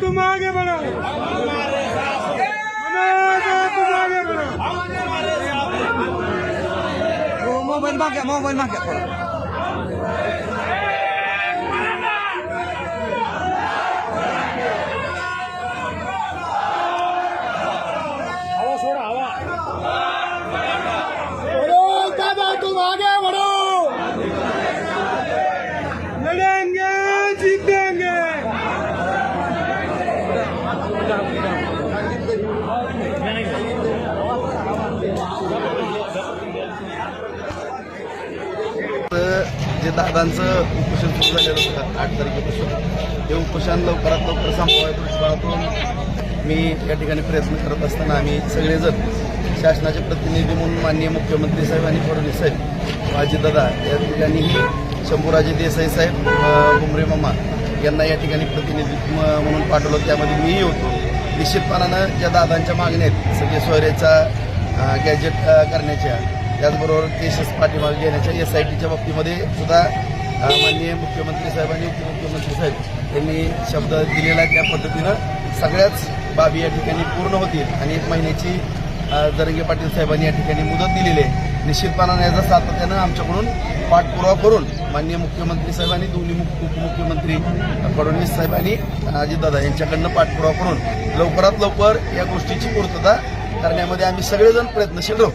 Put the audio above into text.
तुम आगे बढ़ो तुम आगे बढ़ो मोबाइल मांगे मोबाइल मांगे जे दादांचं उपोषण सुरू झालेलं होतं आठ तारखेपासून. ते उपोषण लवकरात लवकर संपवाय दृष्टिकोनातून मी या ठिकाणी प्रयत्न करत असताना आम्ही सगळेजण शासनाचे प्रतिनिधी म्हणून माननीय मुख्यमंत्री साहेब आणि फडणवीस साहेब अजितदादा या ठिकाणीही शंभूराजे देसाई साहेब बुमरे मामा यांना या ठिकाणी प्रतिनिधित्व म्हणून पाठवलं. त्यामध्ये मीही होतो. निश्चितपणानं ज्या दादांच्या मागण्या आहेत सगळे सोयरेचा गॅजेट करण्याच्या त्याचबरोबर केसेस पाठीमागे घेण्याच्या एस आय टीच्या बाबतीमध्ये सुद्धा माननीय मुख्यमंत्री साहेब आणि उपमुख्यमंत्री साहेब यांनी शब्द दिलेला आहे त्या पद्धतीनं. सगळ्याच बाबी या ठिकाणी पूर्ण होतील आणि एक महिन्याची जरंगे पाटील साहेबांनी या ठिकाणी मुदत दिलेली आहे. निश्चितपणानं याचा सातत्यानं आमच्याकडून पाठपुरावा करून माननीय मुख्यमंत्री साहेबांनी दोन्ही उपमुख्यमंत्री फडणवीस साहेब आणि अजितदादा यांच्याकडनं पाठपुरावा करून लवकरात लवकर या गोष्टीची पूर्तता करण्यामध्ये आम्ही सगळेजण प्रयत्नशील राहू.